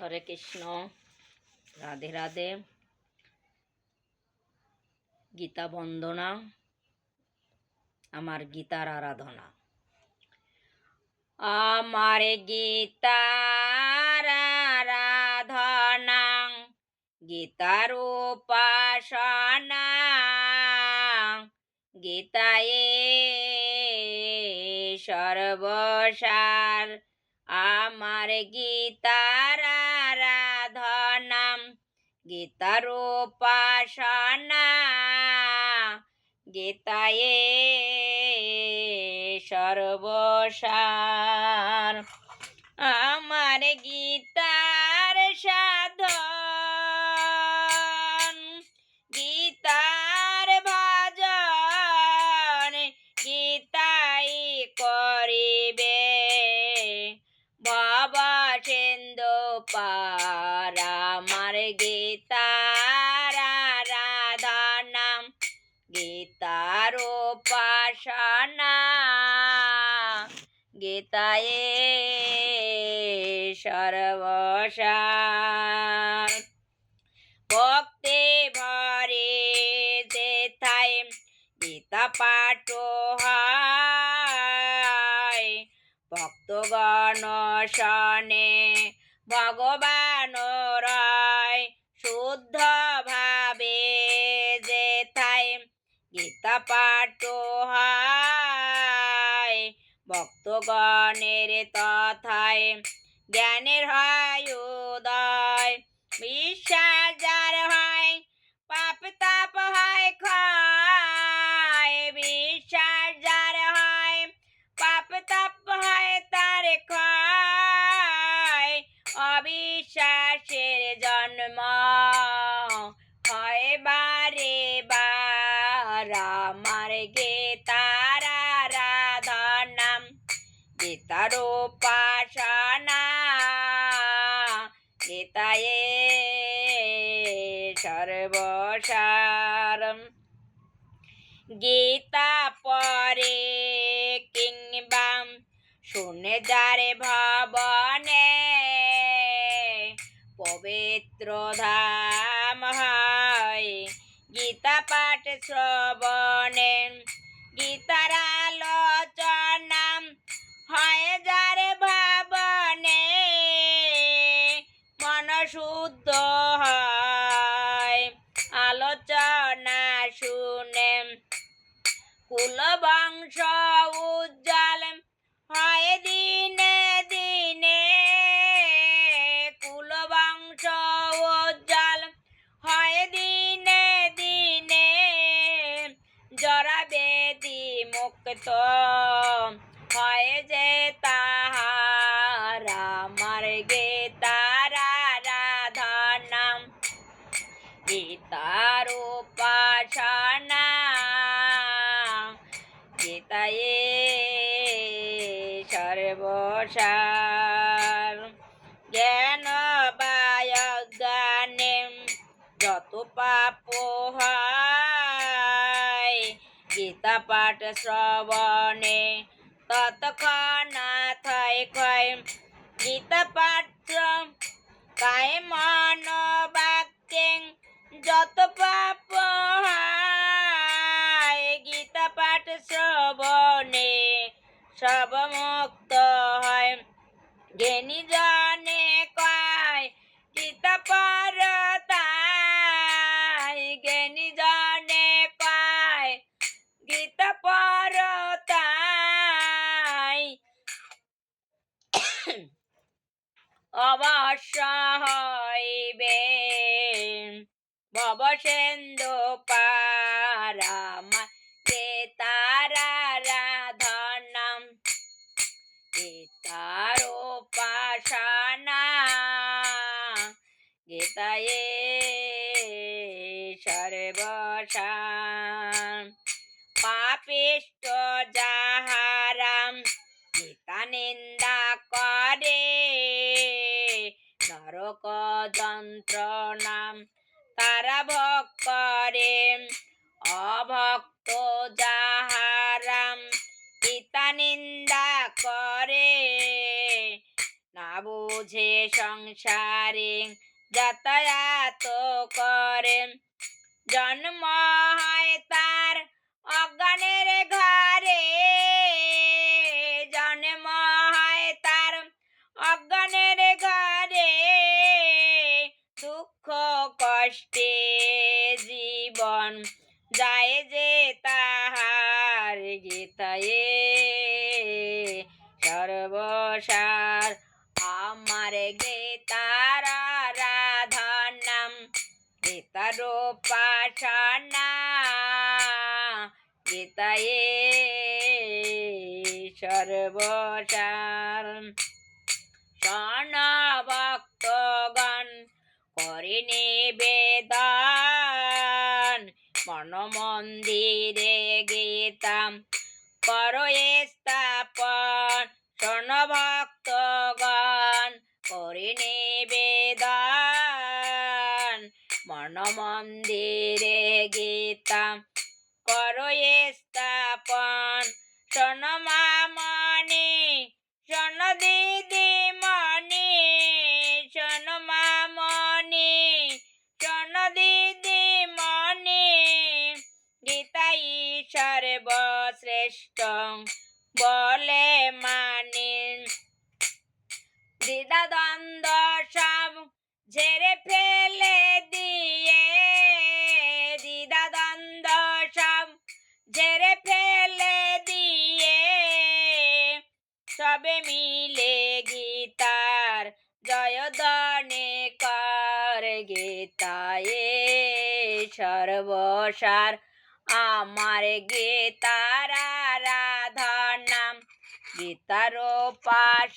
হরে কৃষ্ণ। রাধে রাধে। গীতা বন্দনা, আমার গীতার আরাধনা। আমার গীতার আরাধনা, গীতার উপাসনা, গীতায়ে সর্বসার আমার গীতার আরাধনাম গীতার উপাসনা। গীতায়ে সর্বসার। আমার গীতার উপাসনা। গীতায়ে সর্বসার ভক্তি ভরে যেথায় গীতা পাঠ হয়। ভক্তগণ শনে ভগবান গীতা পাঠ হয়। ভক্তগণের তথায় জ্ঞানের হয় উদয়। বিশ্বাস যার হয়, পাপ তাপ হয় খায় বিশ্বাস গীতার উপাসনা গীতায়ে গীতা পরে কিংবা শুনে যারে ভবনে, পবিত্র ধাম হয়। গীতা পাঠ শ্রবণে গীতার আলোচনা হয় যারে ভাবনে মন শুদ্ধ হয়। আলোচনা শুনে কুল বংশ উজ্জ্বল হয় দিনে দিনে। কুল বংশ উজ্জ্বল হয় দিনে দিনে। জরা বেদি মুক্ত আরাধনা গীতার গীতায়ে সর্বসার জ্ঞান বায়জ্ঞানে যত পাপ হয় গীতা পাঠ শ্রবণে ততক্ষণ থাই ক্ষয় গীতা পাঠ কায় মন বাক্যে যত পাপ ভবসেন্দু পারামা তারারাধনম গীতার উপাসনা গীতায়ে সর্বসান পাপিষ্ট যাহারাম গীতা নিন্দা করে নরক যন্ত্রণাম তারা ভোগ করে। অভক্ত যাহারাম গীতা নিন্দা করে। না বুঝে সংসারে যাতায়াত করে। জন্ম হয় তার অজ্ঞানের ঘরে। কষ্টে জীবন যায় যে তাহার গীতায়ে। সর্বসার আমার গীতার আরাধন নাম গীতার উপাসনা, গীতায়ে। সর্বসার শন ভক্তগণ করে নিবেদন। মন মন্দিরে গীতাম করো স্থাপন। শোন ভক্তগণ করে নিবেদন। মন মন্দিরে গীতাম করো স্থাপন। শোন মামনি সর্বশ্রেষ্ঠ বলে মানি দ্বিধা দ্বন্দ্ব সব ঝেড়ে ফেলে দিয়ে দ্বিধা দ্বন্দ্ব সব ঝেড়ে ফেলে দিয়ে সবে মিলে গীতার জয়দানে কর গীতায়ে সর্বসার আমার গীতার নাম গীতারো পাশ